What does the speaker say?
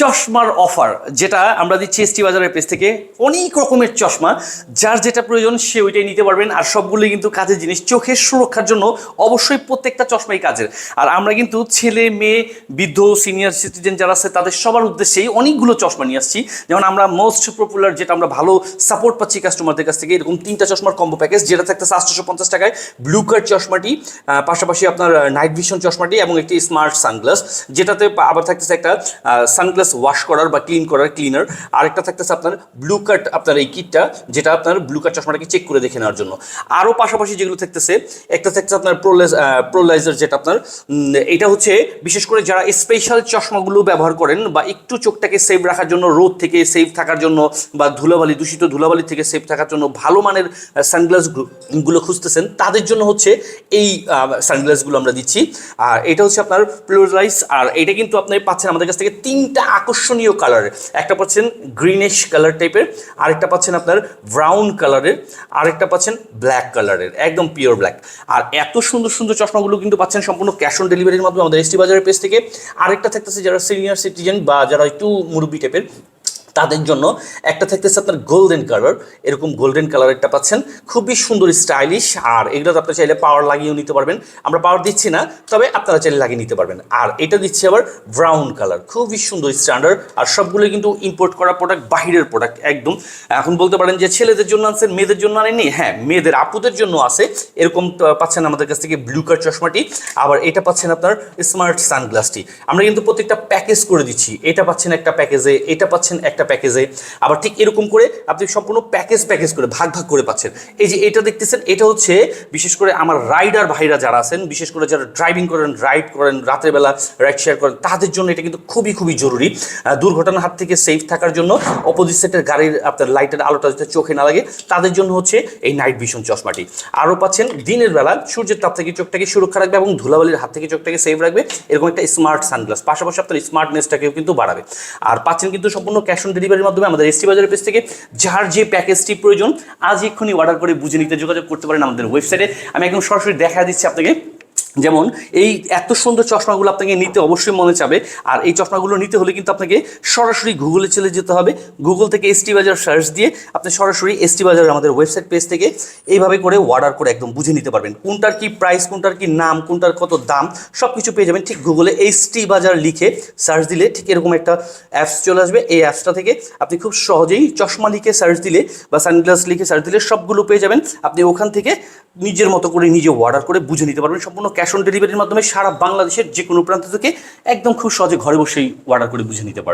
চশমার অফার, যেটা আমরা দিচ্ছি এসটি বাজারের পেজ থেকে, অনেক রকমের চশমা। যার যেটা প্রয়োজন, সে ওইটাই নিতে পারবেন, আর সবগুলোই কিন্তু কাজের জিনিস। চোখের সুরক্ষার জন্য অবশ্যই প্রত্যেকটা চশমাই কাজের। আর আমরা কিন্তু ছেলে, মেয়ে, বৃদ্ধ, সিনিয়র, সিটিজেন যারা আছে, তাদের সবার উদ্দেশ্যেই অনেকগুলো চশমা নিয়ে আসছি। যেমন আমরা মোস্ট পপুলার, যেটা আমরা ভালো সাপোর্ট পাচ্ছি কাস্টমারদের কাছ থেকে, এরকম তিনটা চশমার কম্বো প্যাকেজ, যেটা থাকতেছে আটশোশো পঞ্চাশ টাকায়। ব্লু কার্ড চশমাটি পাশাপাশি আপনার নাইট ভিশন চশমাটি এবং একটি স্মার্ট সানগ্লাস, যেটাতে আবার থাকতেছে একটা সানগ্লাস ওয়াশ করার বা ক্লিন করার ক্লিনার আরেকটা থাকতেছে আপনার ব্লু কাট আপনার এই কিটটা যেটা আপনার ব্লু কাট চশমাটাকে চেক করে দেখে নেওয়ার জন্য। আরও পাশাপাশি যেগুলো থাকতেছে, একটা থাকতেছে আপনার প্রোলাইজ প্রোলাইজার যেটা আপনার এটা হচ্ছে বিশেষ করে যারা স্পেশাল চশমাগুলো ব্যবহার করেন বা একটু চোখটাকে সেভ রাখার জন্য, রোদ থেকে সেভ থাকার জন্য বা ধুলাবালি, দূষিত ধুলাবালি থেকে সেভ থাকার জন্য ভালো মানের সানগ্লাসগুলো খুঁজতেছেন, তাদের জন্য হচ্ছে এই সানগ্লাসগুলো আমরা দিচ্ছি। আর এটা হচ্ছে আপনার প্লোরাইজ আর এটা কিন্তু আপনি পাচ্ছেন আমাদের কাছ থেকে তিনটা আকর্ষণীয় কালারের একটা পাচ্ছেন গ্রিনিশ কালার টাইপের আরেকটা পাচ্ছেন আপনার ব্রাউন কালারের আরেকটা পাচ্ছেন ব্ল্যাক কালারের একদম পিওর ব্ল্যাক আর এত সুন্দর সুন্দর চশমাগুলো কিন্তু পাচ্ছেন সম্পূর্ণ ক্যাশ অন ডেলিভারির মাধ্যমে আমাদের এসটি বাজারের পেজ থেকে। আরেকটা থাকতেছে যারা সিনিয়র সিটিজেন বা যারা একটু মুরব্বী টাইপের তাদের জন্য একটা থাকতেছে আপনার গোল্ডেন কালার এরকম গোল্ডেন কালার একটা পাচ্ছেন। খুবই সুন্দর স্টাইলিশ আর এগুলো আপনারা চাইলে পাওয়ার লাগিয়েও নিতে পারবেন। আমরা পাওয়ার দিচ্ছি না, তবে আপনারা চাইলে লাগিয়ে নিতে পারবেন। আর এটা দিচ্ছি আবার ব্রাউন কালার খুবই সুন্দর স্ট্যান্ডার্ড আর সবগুলো কিন্তু ইম্পোর্ট করা প্রোডাক্ট বাহিরের প্রোডাক্ট একদম। এখন বলতে পারেন যে ছেলেদের জন্য আনছেন মেয়েদের জন্য আনেনি হ্যাঁ মেয়েদের আপুদের জন্য আছে। এরকম পাচ্ছেন আমাদের কাছ থেকে ব্লু কার চশমাটি। আবার এটা পাচ্ছেন আপনার স্মার্ট সানগ্লাসটি আমরা কিন্তু প্রত্যেকটা প্যাকেজ করে দিচ্ছি। এটা পাচ্ছেন একটা প্যাকেজে এটা পাচ্ছেন একটা প্যাকেজে আবার ঠিক এরকম করে আপনি সম্পূর্ণ প্যাকেজ প্যাকেজ করে ভাগ ভাগ করে পাচ্ছেন। এই যে এটা দেখতেছেন, এটা হচ্ছে বিশেষ করে আমার রাইডার ভাইরা যারা আছেন, বিশেষ করে যারা ড্রাইভিং করেন রাইড করেন, রাতের বেলা রাইড শেয়ার করেন, তাদের জন্য এটা কিন্তু খুবই খুবই জরুরি। দুর্ঘটনার হাত থেকে সেফ থাকার জন্য অপোজিট সেটের গাড়ির আপনার লাইটের আলোটা যাতে চোখে না লাগে, তাদের জন্য হচ্ছে এই নাইট ভিশন চশমাটি। আরও পাচ্ছেন, দিনের বেলা সূর্যের তাপ থেকে চোখটাকে সুরক্ষা রাখবে এবং ধুলাবালির হাত থেকে চোখটাকে সেভ রাখবে, এরকম একটা স্মার্ট সানগ্লাস পাশাপাশি আপনার স্মার্টনেসটাকেও কিন্তু বাড়াবে। আর পাচ্ছেন কিন্তু সম্পূর্ণ ক্যাশ অন ডেলিভারির মাধ্যমে আমাদের এসটি বাজার পেজ থেকে যার যে প্যাকেজটি প্রয়োজন, আজ এক্ষুনি অর্ডার করে বুঝে নিতে যোগাযোগ করতে পারেন আমাদের ওয়েবসাইটে আমি একদম সরাসরি দেখা দিচ্ছি আপনাকে। যেমন এই এত সুন্দর চশমাগুলো আপনাকে নিতে অবশ্যই মনে চাবে। আর এই চশমাগুলো নিতে হলে কিন্তু আপনাকে সরাসরি গুগলে চলে যেতে হবে। গুগল থেকে এসটি বাজার সার্চ দিয়ে আপনি সরাসরি এসটি বাজার আমাদের ওয়েবসাইট পেজ থেকে এইভাবে করে অর্ডার করে একদম বুঝে নিতে পারবেন। কোনটার কি প্রাইস কোনটার কি নাম, কোনটার কত দাম সব কিছু পেয়ে যাবেন। ঠিক গুগলে এসটি বাজার লিখে সার্চ দিলে ঠিক এরকম একটা অ্যাপস চলে আসবে। এই অ্যাপসটা থেকে আপনি খুব সহজেই চশমা লিখে সার্চ দিলে বা সানগ্লাস লিখে সার্চ দিলে সবগুলো পেয়ে যাবেন। আপনি ওখান থেকে নিজের মতো করে নিজে অর্ডার করে বুঝে নিতে পারবেন। সম্পূর্ণ ক্যাশ অন ডেলিভারির মাধ্যমে সারা বাংলাদেশের যে কোনো প্রান্ত থেকে একদম খুব সহজে ঘরে বসেই অর্ডার করে বুঝে নিতে পারবেন